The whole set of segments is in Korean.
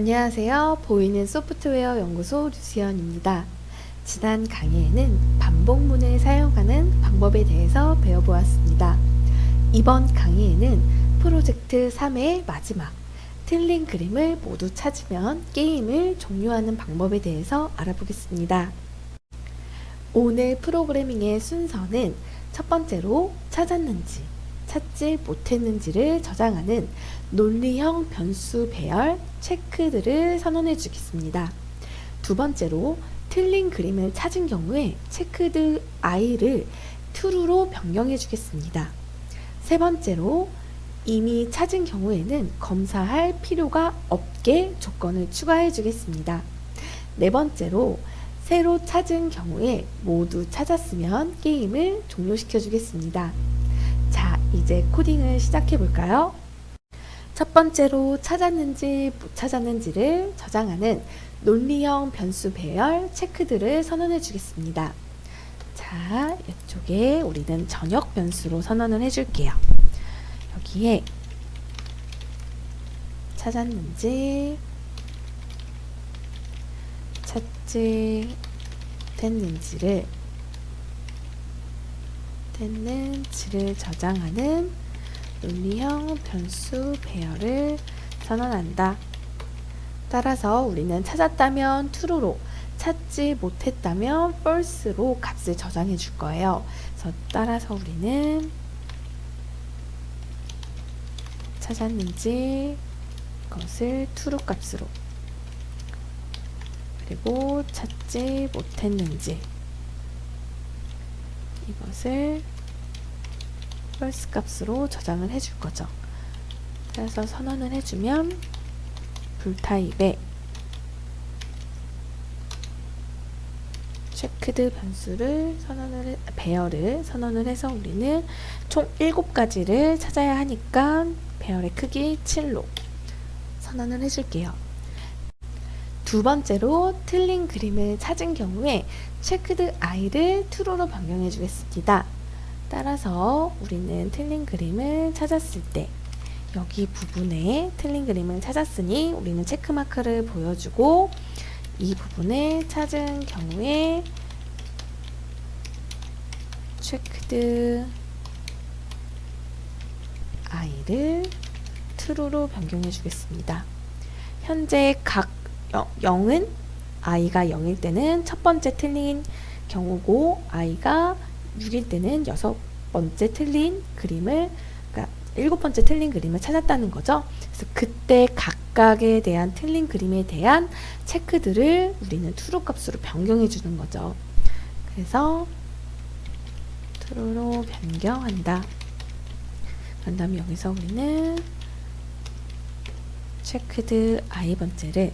안녕하세요. 보이는 소프트웨어 연구소 류수연입니다. 지난 강의에는 반복문을 사용하는 방법에 대해서 배워보았습니다. 이번 강의에는 프로젝트 3의 마지막 틀린 그림을 모두 찾으면 게임을 종료하는 방법에 대해서 알아보겠습니다. 오늘 프로그래밍의 순서는 첫 번째로 찾았는지, 찾지 못했는지를 저장하는 논리형 변수 배열 체크들을 선언해 주겠습니다. 두 번째로 틀린 그림을 찾은 경우에 체크드 i를 true로 변경해 주겠습니다. 세 번째로 이미 찾은 경우에는 검사할 필요가 없게 조건을 추가해 주겠습니다. 네 번째로 새로 찾은 경우에 모두 찾았으면 게임을 종료시켜 주겠습니다. 자, 이제 코딩을 시작해 볼까요? 첫 번째로 찾았는지 못 찾았는지를 저장하는 논리형 변수 배열 체크들을 선언해 주겠습니다. 자, 이쪽에 우리는 전역 변수로 선언을 해 줄게요. 여기에 찾았는지 찾지 됐는지를 됐 는지를 저장하는 논리형 변수 배열을 선언한다. 따라서 우리는 찾았다면 true로, 찾지 못했다면 false로 값을 저장해 줄 거예요. 그래서 따라서 우리는 찾았는지 것을 true 값으로 그리고 찾지 못했는지 이것을 false 값으로 저장을 해줄 거죠. 그래서 선언을 해주면 불타입에 체크드 변수를 선언을 해, 배열을 선언을 해서 우리는 총 7가지를 찾아야 하니까 배열의 크기 7로 선언을 해줄게요. 두 번째로 틀린 그림을 찾은 경우에 체크드 i를 true로 변경해 주겠습니다. 따라서 우리는 틀린 그림을 찾았을 때 여기 부분에 틀린 그림을 찾았으니 우리는 체크마크를 보여주고 이 부분을 찾은 경우에 체크드 i를 true로 변경해 주겠습니다. 현재 각 0 은 i가 0일 때는 첫 번째 틀린 경우고 i가 6일 때는 여섯 번째 틀린 그림을 그러니까 일곱 번째 틀린 그림을 찾았다는 거죠. 그래서 그때 각각에 대한 틀린 그림에 대한 체크들을 우리는 true 값으로 변경해 주는 거죠. 그래서 true로 변경한다. 그 다음에 여기서 우리는 체크드 i 번째를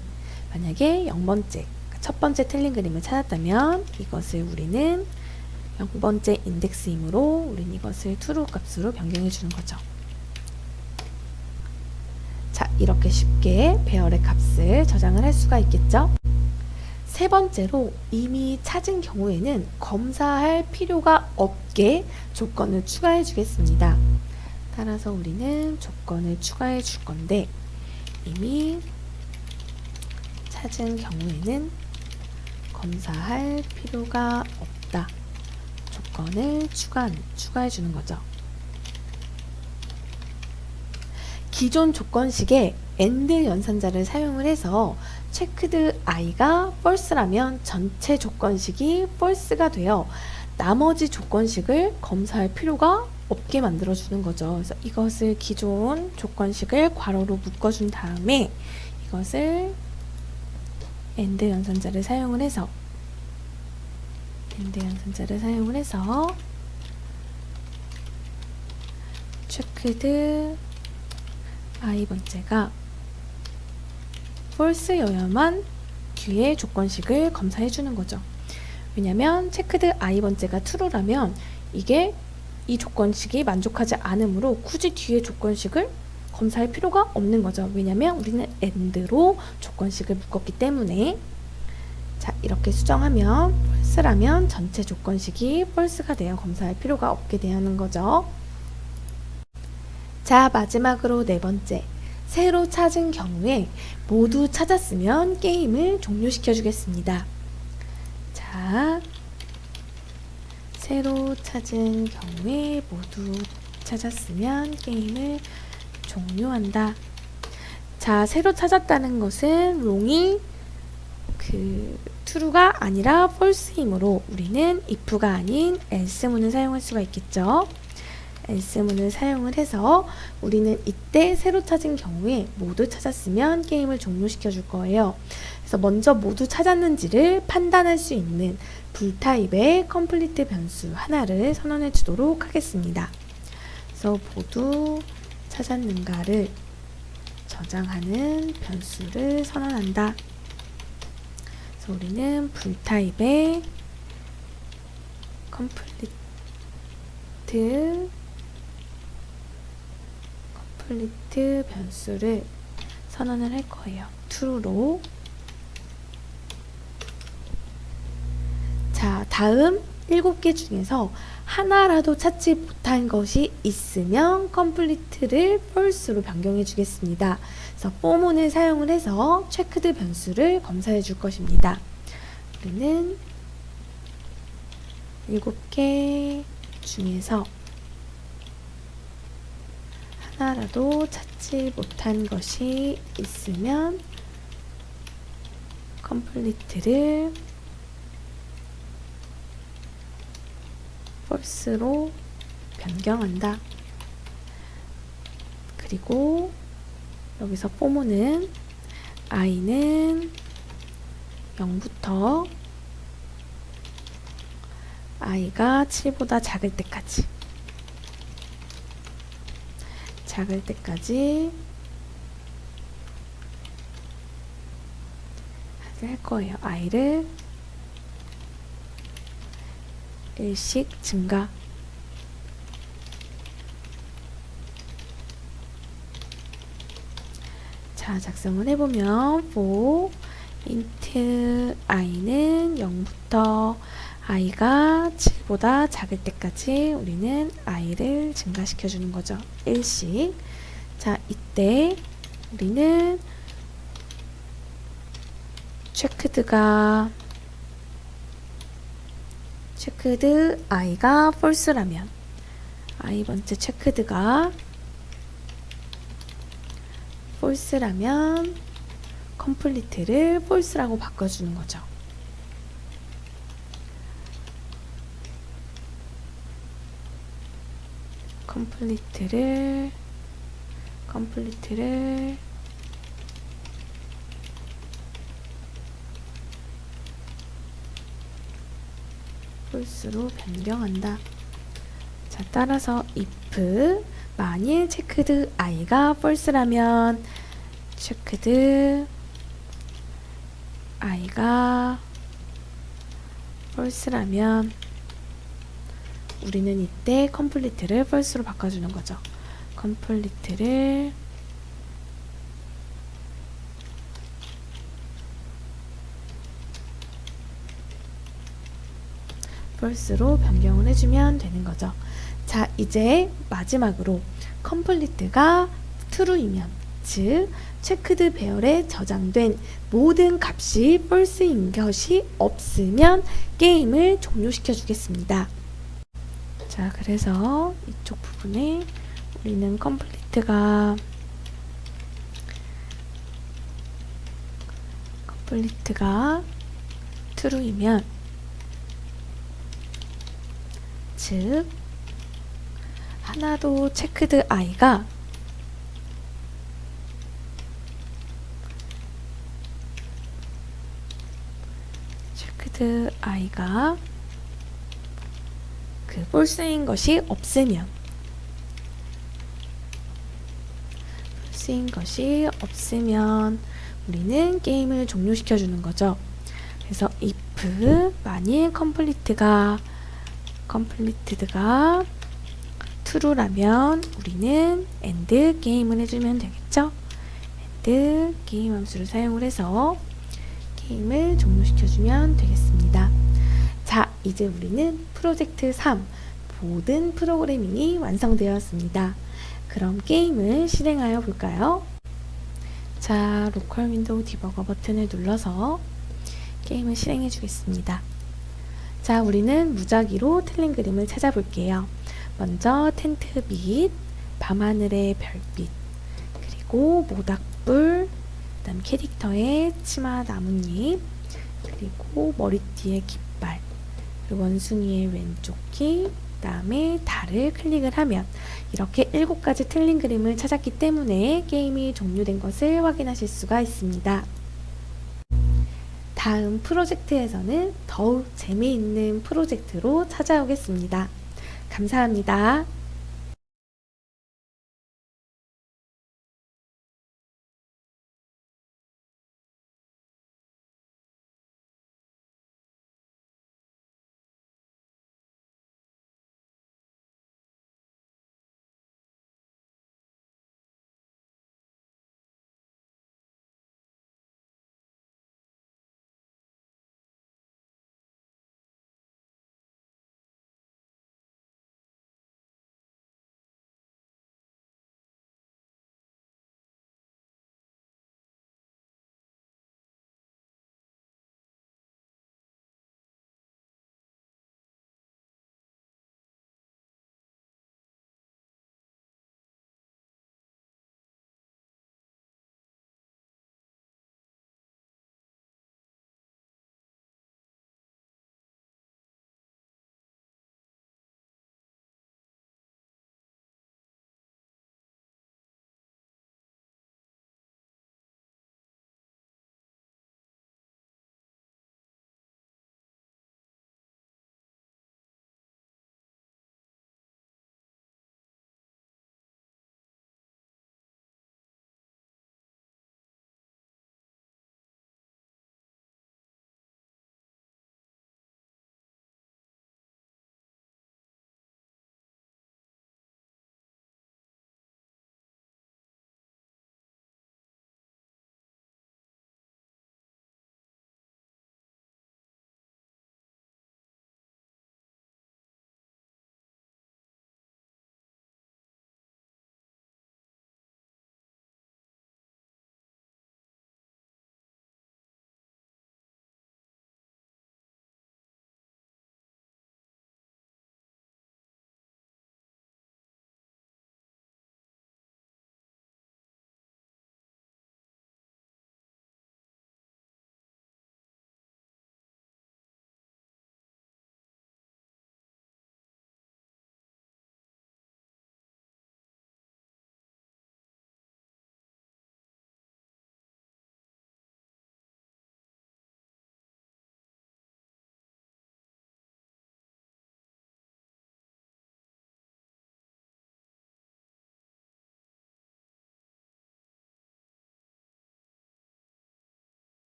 만약에 0번째 그러니까 첫 번째 틀린 그림을 찾았다면 이것을 우리는 0번째 인덱스이므로 우리는 이것을 true 값으로 변경해 주는 거죠. 자, 이렇게 쉽게 배열의 값을 저장을 할 수가 있겠죠? 세 번째로 이미 찾은 경우에는 검사할 필요가 없게 조건을 추가해 주겠습니다. 따라서 우리는 조건을 추가해 줄 건데 이미 찾은 경우에는 검사할 필요가 없다. 조건을 추가, 추가해 주는 거죠. 기존 조건식에 AND 연산자를 사용을 해서 체크드 i가 false라면 전체 조건식이 false가 되어 나머지 조건식을 검사할 필요가 없게 만들어 주는 거죠. 그래서 이것을 기존 조건식을 괄호로 묶어 준 다음에 이것을 AND 연산자를 사용을 해서 AND 연산자를 사용을 해서 체크드 i 번째가 false여야만 뒤에 조건식을 검사해 주는 거죠. 왜냐면 체크드 i 번째가 true라면 이게 이 조건식이 만족하지 않으므로 굳이 뒤에 조건식을 검사할 필요가 없는 거죠. 왜냐면 우리는 and로 조건식을 묶었기 때문에 자 이렇게 수정하면 false라면 전체 조건식이 false가 되어 검사할 필요가 없게 되는 거죠. 자 마지막으로 네 번째 새로 찾은 경우에 모두 찾았으면 게임을 종료시켜 주겠습니다. 자, 새로 찾은 경우에 모두 찾았으면 게임을 종료한다. 자, 새로 찾았다는 것은 롱이 그 true가 아니라 false이므로 우리는 if가 아닌 else문을 사용할 수가 있겠죠. else문을 사용을 해서 우리는 이때 새로 찾은 경우에 모두 찾았으면 게임을 종료시켜 줄 거예요. 그래서 먼저 모두 찾았는지를 판단할 수 있는 불타입의 컴플리트 변수 하나를 선언해 주도록 하겠습니다. 그래서 모두 찾았는가를 저장하는 변수를 선언한다. 그래서 우리는 불타입의 컴플리트 컴플리트 변수를 선언을 할 거예요. true로 자, 다음 7개 중에서 하나라도 찾지 못한 것이 있으면 complete를 false로 변경해 주겠습니다. 그래서 for문을 사용을 해서 체크드 변수를 검사해 줄 것입니다. 우리는 7개 중에서 하나라도 찾지 못한 것이 있으면 complete를 false로 변경한다. 그리고 여기서 포모는 i는 0부터 i가 7보다 작을 때까지 작을 때까지 할 거예요. i를 일씩 증가 자 작성을 해보면 for int i는 0부터 i가 7보다 작을 때까지 우리는 i를 증가시켜 주는 거죠. 일씩 자 이때 우리는 체크드가 체크드 i가 false라면 i 번째 체크드가 false라면 complete를 false라고 바꿔주는 거죠. complete를 complete를 false로 변경한다. 자, 따라서 if 만일 체크드 i가 false라면 체크드 i가 false라면 우리는 이때 complete를 false로 바꿔주는 거죠. complete를 false로 변경을 해주면 되는 거죠. 자, 이제 마지막으로 complete가 true이면 즉 체크드 배열에 저장된 모든 값이 false인 것이 없으면 게임을 종료시켜 주겠습니다. 자, 그래서 이쪽 부분에 우리는 complete가 complete가 true이면 즉 하나도 체크드 i가 체크드 i가 그 false인 것이 없으면 false인 것이 없으면 우리는 게임을 종료시켜 주는 거죠. 그래서 if 만일 complete가 completed가 true라면 우리는 end 게임을 해주면 되겠죠? end 게임 함수를 사용을 해서 게임을 종료시켜주면 되겠습니다. 자, 이제 우리는 프로젝트 3 모든 프로그래밍이 완성되었습니다. 그럼 게임을 실행하여 볼까요? 자, 로컬 윈도우 디버거 버튼을 눌러서 게임을 실행해 주겠습니다. 자, 우리는 무작위로 틀린 그림을 찾아볼게요. 먼저 텐트 빛, 밤하늘의 별빛, 그리고 모닥불, 그다음 캐릭터의 치마 나뭇잎, 그리고 머리띠의 깃발, 그리고 원숭이의 왼쪽 귀, 그다음에 달을 클릭을 하면 이렇게 일곱 가지 틀린 그림을 찾았기 때문에 게임이 종료된 것을 확인하실 수가 있습니다. 다음 프로젝트에서는 더욱 재미있는 프로젝트로 찾아오겠습니다. 감사합니다.